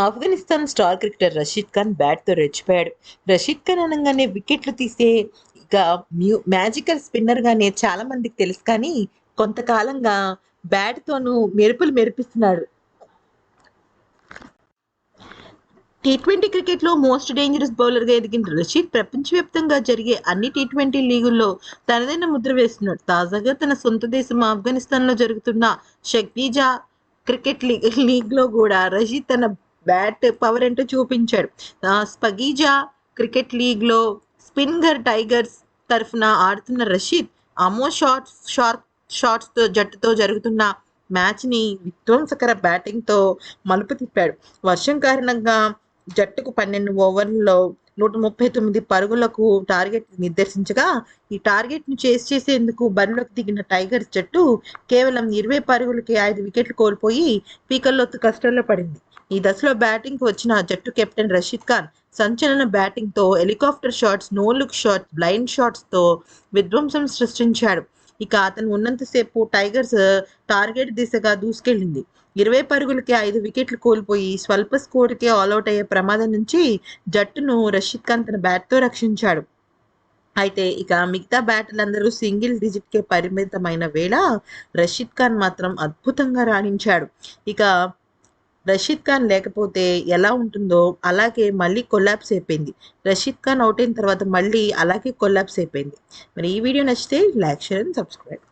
Afghanistan star cricketer Rashid Khan బ్యాట్తో రెచ్చిపోయాడు. రషీద్ ఖాన్ అనగానే వికెట్లు తీసే ఇక మ్యూ మ్యాజికల్ స్పిన్నర్గానే చాలా మందికి తెలుసు కానీ కొంతకాలంగా బ్యాట్తోనూ మెరుపులు మెరిపిస్తున్నాడు. టీ ట్వంటీ క్రికెట్లో మోస్ట్ డేంజరస్ బౌలర్గా ఎదిగిన రషీద్ ప్రపంచవ్యాప్తంగా జరిగే అన్ని టీ ట్వంటీ లీగుల్లో తనదైన ముద్ర వేస్తున్నాడు. తాజాగా తన సొంత దేశం ఆఫ్ఘనిస్తాన్లో జరుగుతున్న షక్దీజా క్రికెట్ లీగ్ లీగ్లో కూడా రషీద్ తన బ్యాట్ పవర్ ఏంటో చూపించాడు. స్పగీజా క్రికెట్ లీగ్లో స్పిన్గర్ టైగర్స్ తరఫున ఆడుతున్న రషీద్ అమో షార్ట్స్ షార్ట్ షార్ట్స్తో జట్టుతో జరుగుతున్న మ్యాచ్ని విధ్వంసకర బ్యాటింగ్తో మలుపు తిప్పాడు. వర్షం కారణంగా జట్టుకు పన్నెండు ఓవర్లలో నూట ముప్పై తొమ్మిది పరుగులకు టార్గెట్ నిర్దేశించగా ఈ టార్గెట్ను చేసి చేసేందుకు బరిలోకి దిగిన టైగర్స్ జట్టు కేవలం ఇరవై పరుగులకి ఐదు వికెట్లు కోల్పోయి పీకల్లోతు కష్టాల్లో పడింది. ఈ దశలో బ్యాటింగ్కు వచ్చిన జట్టు కెప్టెన్ రషీద్ ఖాన్ సంచలన బ్యాటింగ్తో helicopter shots no look shots blind షాట్స్తో విధ్వంసం సృష్టించాడు. ఇక అతను ఉన్నంతసేపు టైగర్స్ uh, టార్గెట్ దిశగా దూసుకెళ్ళింది. ఇరవై పరుగులకి ఐదు వికెట్లు కోల్పోయి స్వల్ప స్కోర్కే ఆల్అౌట్ అయ్యే ప్రమాదం నుంచి జట్టును రషీద్ ఖాన్ తన బ్యాట్తో రక్షించాడు. అయితే ఇక మిగతా బ్యాటర్లందరూ సింగిల్ డిజిట్కే పరిమితమైన వేళ రషీద్ ఖాన్ మాత్రం అద్భుతంగా రాణించాడు. ఇక రషీద్ ఖాన్ లేకపోతే ఎలా ఉంటుందో అలాగే మళ్ళీ కొల్లాప్స్ అయిపోయింది. రషీద్ ఖాన్ అవుట్ అయిన తర్వాత మళ్ళీ అలాగే కొల్లాప్స్ అయిపోయింది. మరి ఈ వీడియో నచ్చితే లైక్ షేర్ అండ్ సబ్స్క్రైబ్.